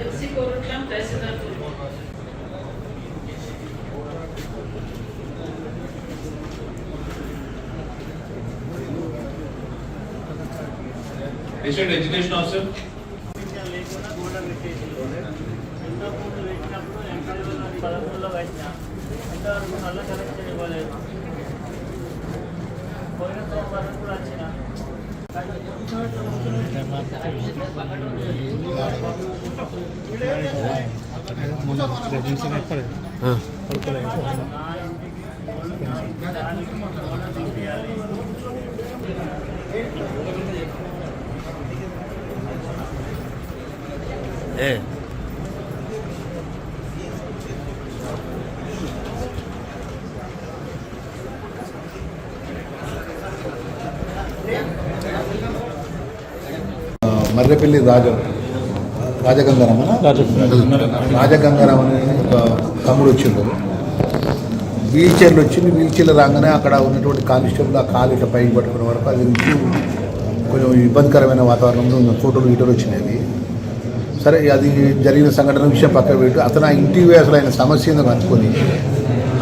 FC కోరుట్లం తహసీల్దార్ district education officer ఇంకా లేకుండా గోడ పెట్టేసి ఇంతకుముందు పెట్టినప్పుడు ఎంపీలో పదమూడులో పెట్టినా ఇంతవరకు మళ్ళీ కలెక్షన్ ఇవ్వలేదు పోయిన సోమవారం కూడా వచ్చిన నా ఇంటికి మర్రెపల్లి రాజ రాజగంగారామన? రాజగంగారాం అనే ఒక తమ్ముడు వచ్చిండు. వీల్ చైర్లు వచ్చింది వీల్ చైర్లు రాగానే అక్కడ ఉన్నటువంటి కానిస్టేబుల్ ఆ కాలు ఇట్లా పైకి పట్టుకునే వరకు అది నుంచి కొంచెం ఇబ్బందికరమైన వాతావరణంలో ఉన్న ఫోటోలు వీటోలు వచ్చినాయి సరే అది జరిగిన సంఘటన విషయం పక్కన పెట్టి. అతను ఆ ఇంటికి అసలు ఆయన సమస్య ఏందో కనుక్కొని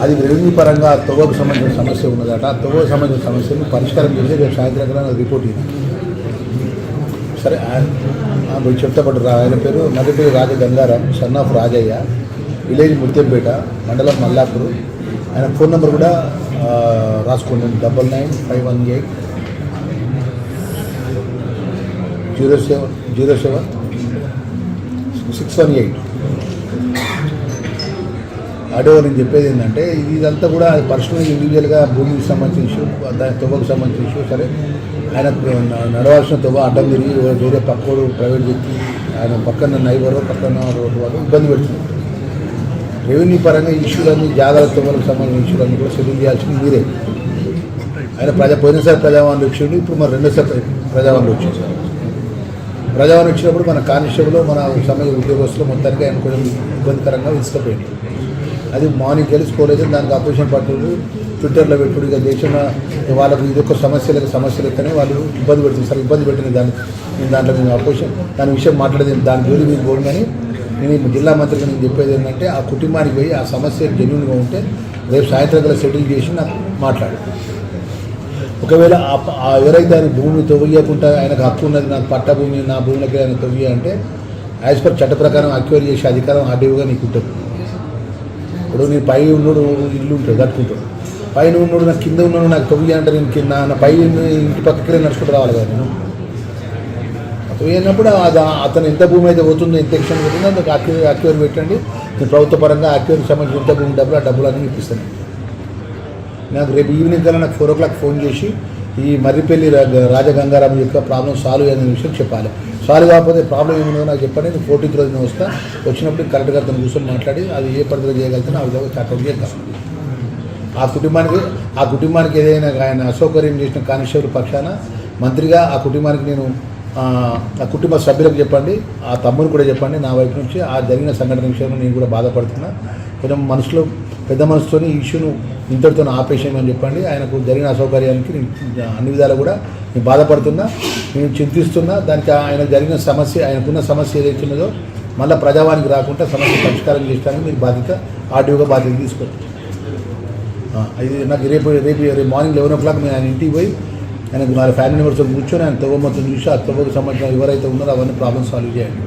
అది రెవెన్యూ పరంగా తొవ్వకు సంబంధించిన సమస్య ఉన్నదట. ఆ తొవ్వకు సంబంధించిన సమస్యను పరిష్కారం చేసి రేపు సాయంత్రం రిపోర్ట్ ఇవ్వాలి సరే ఆయన ఆ, మీరు ఆయన పేరు మొదటి Raja Gangaram son of Rajaiah. Village Muthyampet మండలం మల్లాపూర్. ఆయన ఫోన్ నెంబర్ కూడా రాసుకోండి. Double nine five one eight zero seven zero seven six one eight. Ado నేను చెప్పేది ఏంటంటే ఇదంతా కూడా పర్సనల్ ఇండివిజువల్గా భూమికి సంబంధించిన ఇష్యూ దాని తువ్వకు సంబంధించిన ఇష్యూ సరే. ఆయన నడవాల్సిన తువ్వ అడ్డం తిరిగి వేరే పక్కోడు ప్రైవేట్ వ్యక్తి ఆయన పక్కన నైబరు పక్కన రోడ్డు వాళ్ళు ఇబ్బంది పెడుతుంది రెవెన్యూ పరంగా ఇష్యూలన్నీ జాగ్రత్త తువ్వలకు సంబంధించిన ఇష్యూలన్నీ కూడా సెటిల్ చేయాల్సింది మీరే. ఆయన ప్రజా పోయినసారి ప్రజావాణి వచ్చిండు ఇప్పుడు మరి రెండోసారి ప్రజావాణి వచ్చింది ప్రజావాణి వచ్చినప్పుడు మన కానిస్టేబుల్ మన సమయ ఉద్యోగస్తులు మొత్తానికి ఆయన కొంచెం ఇబ్బందికరంగా విసుకపోయింది అది మార్నింగ్ తెలుసుకోలేదు దానికి అపోజిషన్ పార్టీలు ట్విట్టర్లో పెట్టుడు ఇక దేశంలో వాళ్ళకు ఇది ఒక సమస్యలకు సమస్యలు ఎత్తనే వాళ్ళు ఇబ్బంది పెడుతుంది సార్ ఇబ్బంది పెట్టిన దాన్ని. నేను దాంట్లో నేను అపోజిషన్ దాని విషయం మాట్లాడేది దాని గురించి మీరు పోను కానీ నేను జిల్లా మంత్రికి నేను చెప్పేది ఏంటంటే ఆ కుటుంబానికి పోయి ఆ సమస్య జెన్యున్గా ఉంటే రేపు సాయంత్రం కల్లా సెటిల్ చేసి నాకు మాట్లాడు. ఒకవేళ ఆ ఎవరైతే ఆయన భూమి తవ్వకుండా ఆయనకు హక్కు ఉన్నది నాకు పట్ట భూమి నా భూమిలోకి ఆయన తవ్వి అంటే యాజ్ పర్ చట్ట ప్రకారం అక్వైర్ చేసే అధికారం ఆర్డీఓగా నీకు ఉంటుంది. ఇప్పుడు నేను పై ఉన్నాడు ఇల్లు ఉంటుంది కట్టుకుంటాడు. పైన ఉన్నాడు నాకు కింద ఉన్నాడు నాకు తొవ్వి అంటే నేను కింద నా పై ఇంటి పక్కకి నడుచుకుంటూ రావాలి కదా నేను. తొవ్వి అన్నప్పుడు అది అతను ఎంత భూమి అయితే పోతుందో ఎంత ఎక్షన్ పోతుందో అందుకు అక్వేర్ అక్వేర్ పెట్టండి. నేను ప్రభుత్వ పరంగా అక్వేర్కి సంబంధించిన ఎంత భూమి డబ్బులు ఆ డబ్బులు అన్నీ ఇప్పిస్తాను. నాకు రేపు ఈవినింగ్ కల్లా నాకు ఫోర్ ఓ క్లాక్ ఫోన్ చేసి ఈ మర్రిపల్లి రా- రాజగంగారాం యొక్క ప్రాబ్లం సాల్వ్ అనే విషయం చెప్పాలి. సాల్వ్ కాకపోతే ప్రాబ్లం ఏముందో నాకు చెప్పండి. నేను ఫోర్టీన్త్ రోజున వస్తా. వచ్చినప్పుడు కరెక్ట్ గారితో కూర్చొని మాట్లాడి అది ఏ పద్ధతిలో చేయగలుగుతానో ఆ విధంగా చాటౌట్ చేద్దాం. ఆ కుటుంబానికి ఆ కుటుంబానికి ఏదైనా ఆయన అసౌకర్యం చేసిన కానిస్టేబుల్ పక్షాన మంత్రిగా ఆ కుటుంబానికి నేను ఆ, కుటుంబ సభ్యులకు చెప్పండి ఆ తమ్ముని కూడా చెప్పండి నా వైపు నుంచి ఆ జరిగిన సంఘటన విషయంలో నేను కూడా బాధపడుతున్నా. కొంచెం మనసులో పెద్ద మనసుతోని ఈ ఇష్యూను ఇంతటితో ఆపేసేయమని చెప్పండి. ఆయనకు జరిగిన అసౌకర్యానికి నేను అన్ని విధాలు కూడా నేను బాధపడుతున్నా. నేను చింతిస్తున్నా. దానికి ఆయన జరిగిన సమస్య ఆయనకున్న సమస్య ఏదైతే ఉన్నదో మళ్ళీ ప్రజావానికి రాకుండా సమస్య పరిష్కారం చేయడానికి మీరు బాధ్యత ఆర్డీఓగా బాధ్యత తీసుకోండి ఇది నాకు రేపు రేపు రేపు మార్నింగ్ లెవెన్ ఓ క్లాక్ నేను ఆయన ఇంటికి పోయి ఆయన నా ఫ్యామిలీ మెంబర్స్ కూర్చొని ఆయన తవ్వ మొత్తం చూసి ఆ తవ్వకు సంబంధించిన ఎవరైతే ఉన్నారో అవన్నీ ప్రాబ్లమ్ సాల్వ్ చేయండి.